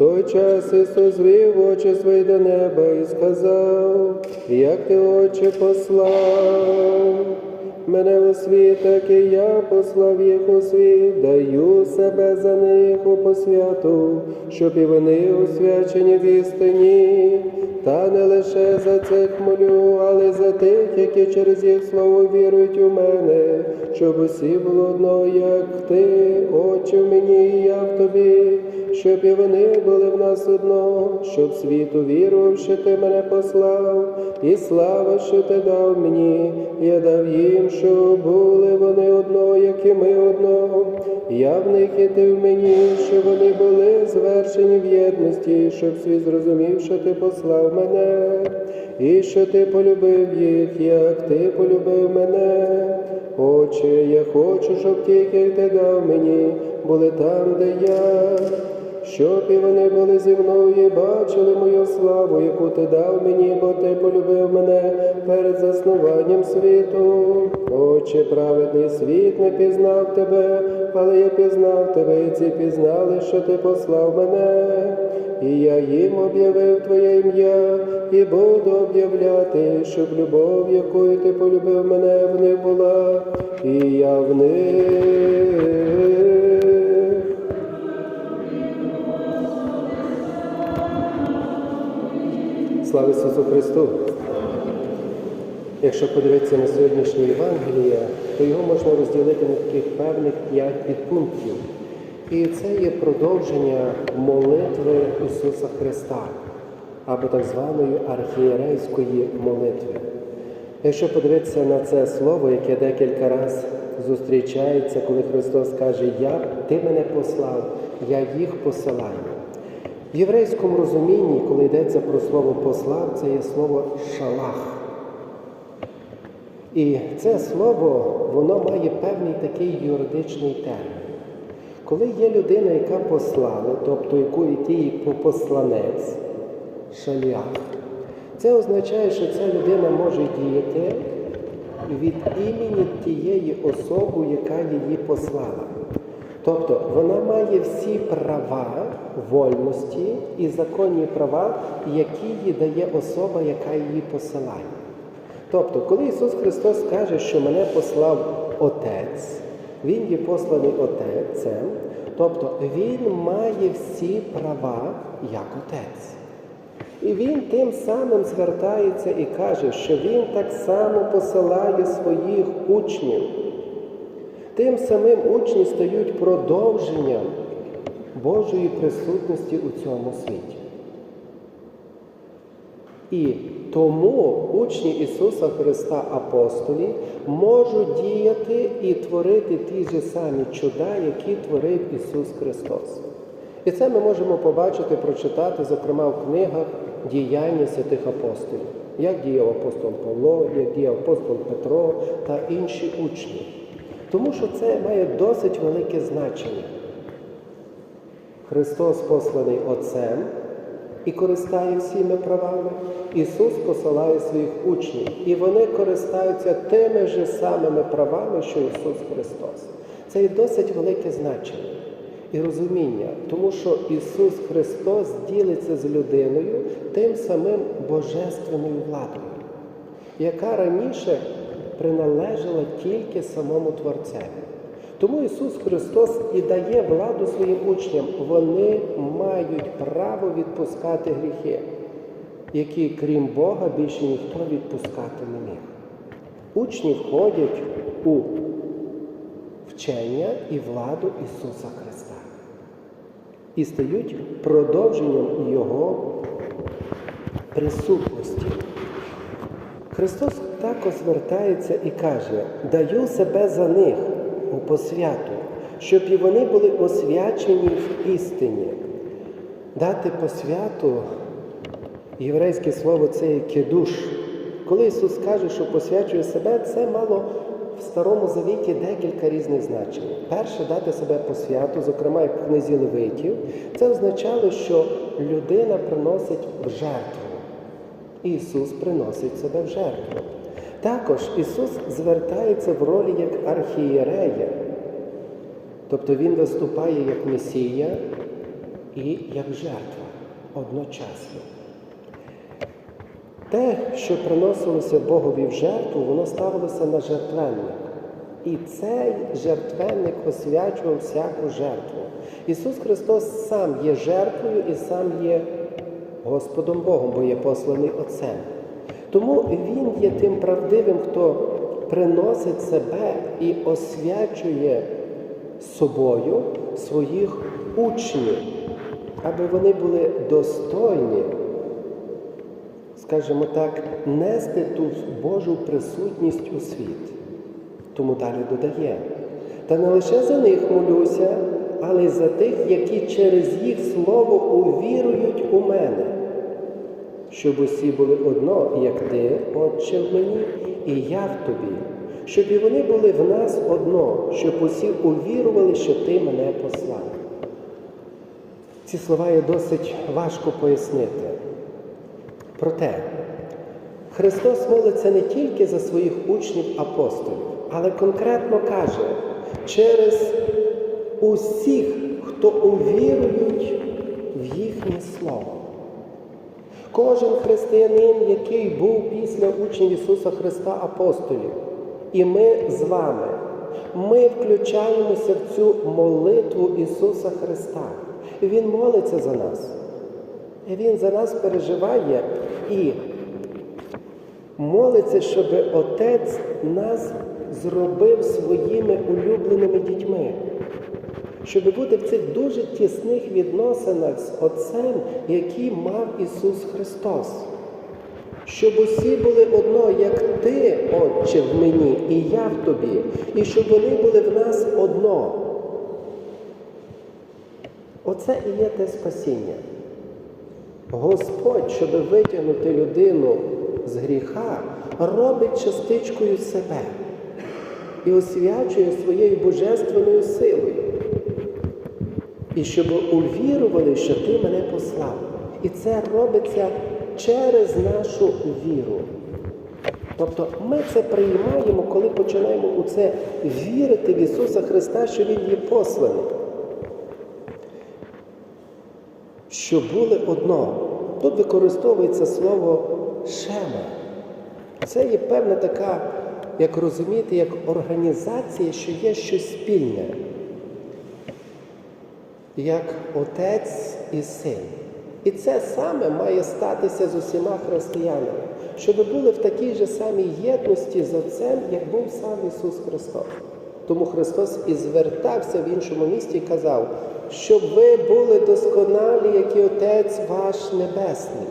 той час Ісус звів очі свої до неба і сказав, як ти очі послав. Мене у світ, так і я послав їх у світ, даю себе за них у посвяту, щоб і вони освячені в істині. Та не лише за цих молю, але й за тих, які через їх слово вірують у мене, щоб усі було одно, як ти, Отче в мені, і я в тобі, щоб і вони були в нас одно, щоб світу вірував, що ти мене послав, і слава, що ти дав мені, я дав їм, щоб були вони одно, як і ми одно. Я в них і ти в мені, щоб вони були звершені в єдності, щоб світ зрозумів, що ти послав мене, і що ти полюбив їх, як ти полюбив мене. Отче, я хочу, щоб ті, яких ти дав мені, були там, де я, щоб і вони були зі мною і бачили мою славу, яку ти дав мені, бо ти полюбив мене перед заснуванням світу. Отче, праведний світ не пізнав тебе, але я пізнав тебе, і ці пізнали, що ти послав мене. І я їм об'явив Твоє ім'я, і буду об'являти, щоб любов, якою ти полюбив мене, в них була, і я в них. Слава Ісусу Христу! Якщо подивитися на сьогоднішнє Євангеліє, то його можна розділити на таких певних п'ять підпунктів. І це є продовження молитви Ісуса Христа, або так званої архієрейської молитви. Якщо подивитися на це слово, яке декілька разів зустрічається, коли Христос каже, Я, Ти мене послав, я їх посилаю. В єврейському розумінні, коли йдеться про слово послав, це є слово шалах. І це слово, воно має певний такий юридичний термін. Коли є людина, яка послала, тобто яку ті посланець, шалях, це означає, що ця людина може діяти від імені тієї особи, яка її послала. Тобто вона має всі права, вольності і законні права, які їй дає особа, яка її посилає. Тобто, коли Ісус Христос каже, що мене послав Отець, Він є посланий Отецем, тобто Він має всі права як Отець. І він тим самим звертається і каже, що він так само посилає своїх учнів. Тим самим учні стають продовженням Божої присутності у цьому світі. І тому учні Ісуса Христа апостолі можуть діяти і творити ті ж самі чуда, які творив Ісус Христос. І це ми можемо побачити, прочитати, зокрема в книгах діяння святих апостолів, як діяв апостол Павло, як діяв апостол Петро та інші учні. Тому що це має досить велике значення. Христос посланий Отцем і користає всіми правами. Ісус посилає своїх учнів, і вони користаються тими ж самими правами, що Ісус Христос. Це є досить велике значення і розуміння, тому що Ісус Христос ділиться з людиною тим самим божественною владою, яка раніше приналежала тільки самому Творцеві. Тому Ісус Христос і дає владу своїм учням. Вони мають право відпускати гріхи, які, крім Бога, більше ніхто відпускати не міг. Учні входять у вчення і владу Ісуса Христа і стають продовженням Його присутності. Христос також звертається і каже: даю себе за них у посвяту, щоб і вони були освячені в істині. Дати посвяту, єврейське слово це є кедуш. Коли Ісус каже, що посвячує себе, це мало в Старому Завіті декілька різних значень. Перше дати себе посвяту, зокрема, як в книзі Левитів, це означало, що людина приносить в жертву. Ісус приносить себе в жертву. Також Ісус звертається в ролі як архієрея, тобто Він виступає як Месія, і як жертва одночасно. Те, що приносилося Богові в жертву, воно ставилося на жертвенник. І цей жертвенник освячував всяку жертву. Ісус Христос сам є жертвою і сам є Господом Богом, бо є посланий Отцем. Тому Він є тим правдивим, хто приносить себе і освячує собою своїх учнів, аби вони були достойні скажімо так, нести ту Божу присутність у світ. Тому далі додає. Та не лише за них молюся, але й за тих, які через їх слово увірують у мене, щоб усі були одно, як ти, Отче, в мені, і я в тобі, щоб і вони були в нас одно, щоб усі увірували, що ти мене послав. Ці слова є досить важко пояснити. Проте Христос молиться не тільки за своїх учнів апостолів, але конкретно каже, через усіх, хто увірують в їхнє Слово. Кожен християнин, який був після учнів Ісуса Христа апостолів, і ми з вами, ми включаємося в цю молитву Ісуса Христа. Він молиться за нас. Він за нас переживає і молиться, щоб Отець нас зробив своїми улюбленими дітьми, щоб бути в цих дуже тісних відносинах з Отцем, які мав Ісус Христос. Щоб усі були одно, як Ти, Отче, в мені, і я в тобі, і щоб вони були в нас одно. Оце і є те спасіння. Господь, щоб витягнути людину з гріха, робить частичкою себе і освячує своєю божественною силою. І щоб увірували, що ти мене послав. І це робиться через нашу віру. Тобто ми це приймаємо, коли починаємо у це вірити в Ісуса Христа, що Він є посланий що були одно. Тут використовується слово шема. Це є певна така, як розумієте, як організація, що є щось спільне, як отець і син. І це саме має статися з усіма християнами, щоб були в такій же самій єдності з Отцем, як був сам Ісус Христос. Тому Христос і звертався в іншому місті і казав, щоб ви були досконалі, як і Отець ваш Небесний.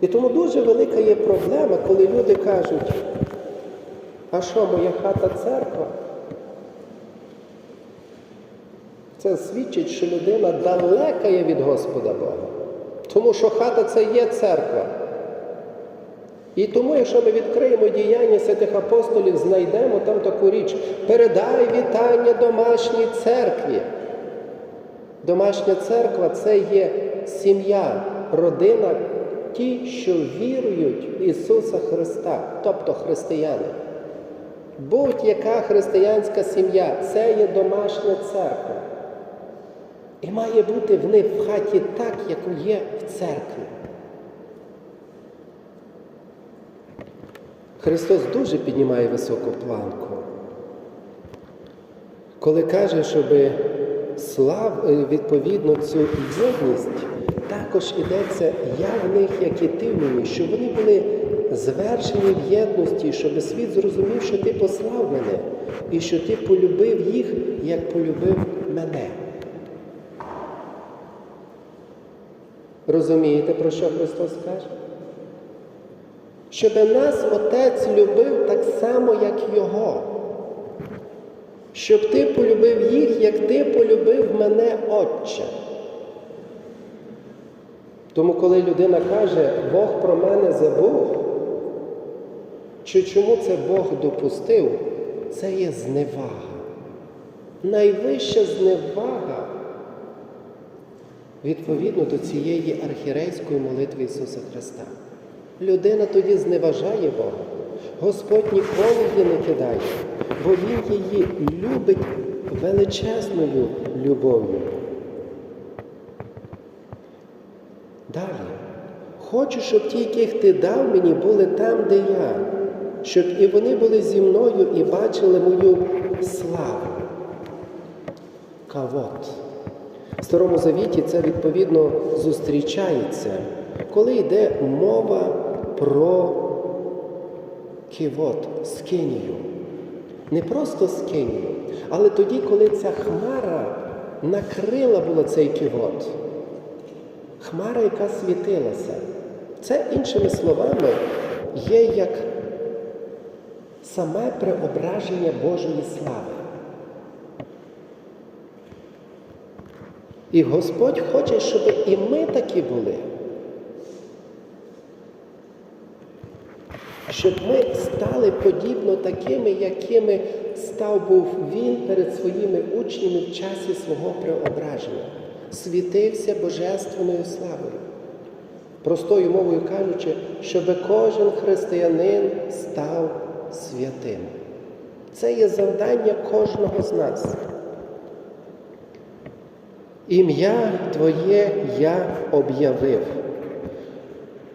І тому дуже велика є проблема, коли люди кажуть, а що моя хата церква? Це свідчить, що людина далека є від Господа Бога. Тому що хата це є церква. І тому, якщо ми відкриємо діяння святих апостолів, знайдемо там таку річ. Передай вітання домашній церкві. Домашня церква це є сім'я, родина, ті, що вірують в Ісуса Христа, тобто християни. Будь-яка християнська сім'я це є домашня церква. І має бути в них в хаті так, як є в церкві. Христос дуже піднімає високу планку, коли каже, щоб слав, відповідно цю єдність, також ідеться я в них, як і ти в мені, щоб вони були звершені в єдності, щоб світ зрозумів, що ти послав мене, і що ти полюбив їх, як полюбив мене. Розумієте, про що Христос каже? Щоб нас Отець любив так само, як Його. Щоб ти полюбив їх, як ти полюбив мене, Отче. Тому, коли людина каже, Бог про мене забув, чи чому це Бог допустив, це є зневага. Найвища зневага відповідно до цієї архірейської молитви Ісуса Христа. Людина тоді зневажає Бога. Господь ніколи її не кидає, бо Він її любить величезною любов'ю. Далі. Хочу, щоб ті, яких ти дав мені, були там, де я, щоб і вони були зі мною і бачили мою славу. Кавот. В Старому Завіті це відповідно зустрічається, коли йде мова про кивот, скинію. Не просто скинію, але тоді, коли ця хмара накрила була цей кивот. Хмара, яка світилася. Це, іншими словами, є як саме преображення Божої слави. І Господь хоче, щоб і ми такі були. Щоб ми стали подібно такими, якими став був він перед своїми учнями в часі свого преображення, світився божественною славою. Простою мовою кажучи, щоб кожен християнин став святим. Це є завдання кожного з нас. Ім'я Твоє я об'явив.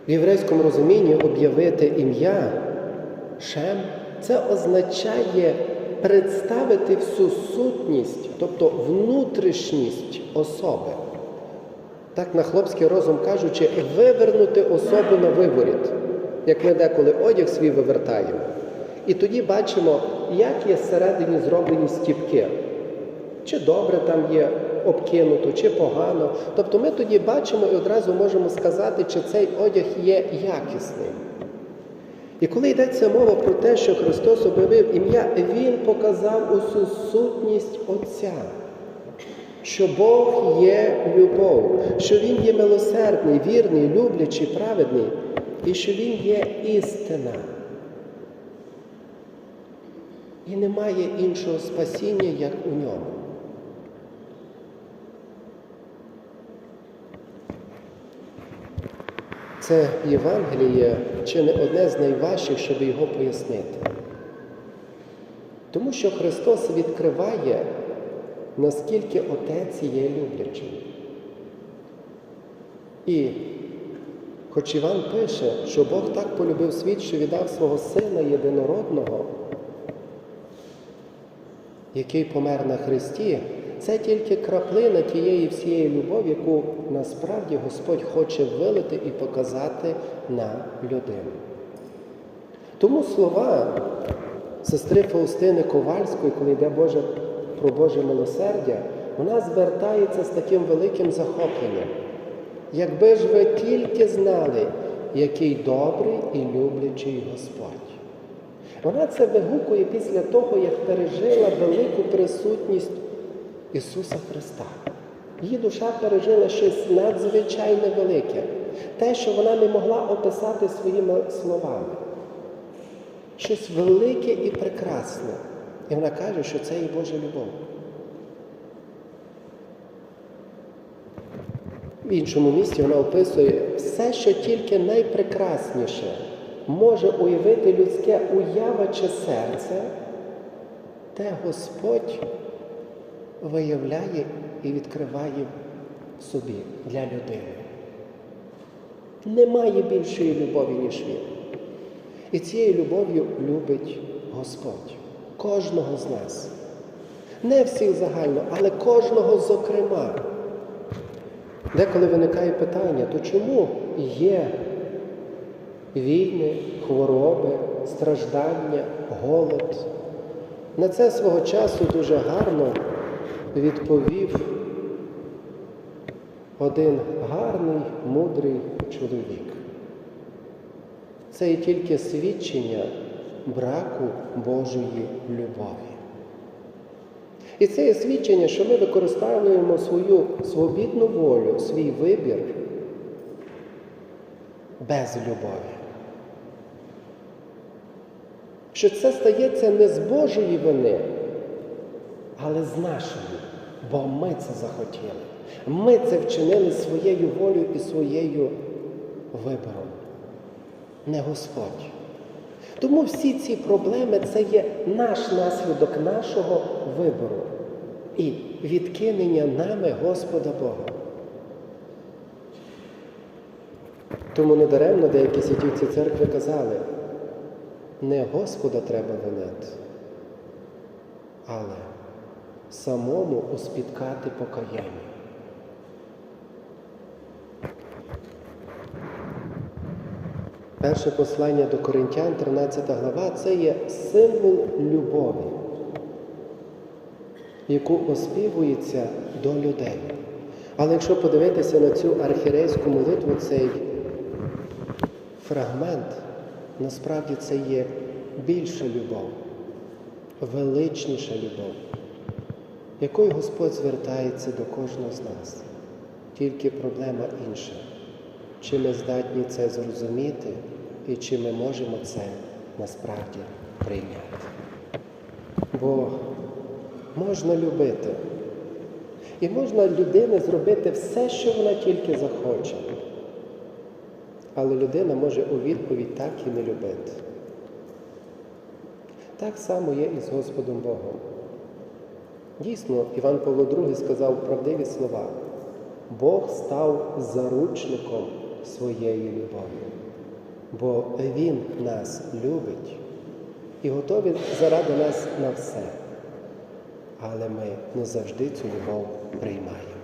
В єврейському розумінні об'явити ім'я Шем це означає представити всю сутність, тобто внутрішність особи. Так на хлопський розум кажучи, вивернути особу на виворіт, як ми деколи одяг свій вивертаємо. І тоді бачимо, як є всередині зроблені стіпки. Чи добре там є обкинуто, чи погано. Тобто ми тоді бачимо і одразу можемо сказати, чи цей одяг є якісним. І коли йдеться мова про те, що Христос об'явив ім'я, Він показав усю сутність Отця, що Бог є любов, що Він є милосердний, вірний, люблячий, праведний, і що Він є істина. І немає іншого спасіння, як у ньому. Це Євангеліє чи не одне з найважчих, щоб його пояснити. Тому що Христос відкриває, наскільки Отець є люблячим. І хоч Іван пише, що Бог так полюбив світ, що віддав свого Сина єдинородного, який помер на Христі, це тільки краплина тієї всієї любові, яку насправді Господь хоче вилити і показати на людину. Тому слова сестри Фаустини Ковальської, коли йде Боже, про Боже милосердя, вона звертається з таким великим захопленням. Якби ж ви тільки знали, який добрий і люблячий Господь. Вона це вигукує після того, як пережила велику присутність Ісуса Христа. Її душа пережила щось надзвичайне велике, те, що вона не могла описати своїми словами. Щось велике і прекрасне. І вона каже, що це і Божа любов. В іншому місці вона описує все, що тільки найпрекрасніше може уявити людське уява чи серце, те Господь виявляє і відкриває собі для людини. Немає більшої любові, ніж він. І цією любов'ю любить Господь, кожного з нас. Не всіх загально, але кожного зокрема. Деколи виникає питання, то чому є війни, хвороби, страждання, голод? На це свого часу дуже гарно відповів один гарний, мудрий чоловік. Це і тільки свідчення браку Божої любові. І це є свідчення, що ми використовуємо свою свобідну волю, свій вибір без любові. Що це стається не з Божої вини, але з нашої, бо ми це захотіли. Ми це вчинили своєю волею і своєю вибором, не Господь. Тому всі ці проблеми це є наш наслідок нашого вибору і відкинення нами Господа Бога. Тому недаремно деякі святівці церкви казали, не Господа треба винати, але самому успіткати покаяння. Перше послання до Коринтян, 13 глава, це є символ любові, яку оспівується до людей. Але якщо подивитися на цю архірейську молитву, цей фрагмент, насправді це є більша любов, величніша любов, якою Господь звертається до кожного з нас. Тільки проблема інша. Чи ми здатні це зрозуміти і чи ми можемо це насправді прийняти? Бо можна любити. І можна людини зробити все, що вона тільки захоче. Але людина може у відповідь так і не любити. Так само є і з Господом Богом. Дійсно, Іван Павло II сказав правдиві слова. Бог став заручником своєї любові, бо Він нас любить і готовий заради нас на все. Але ми не завжди цю любов приймаємо.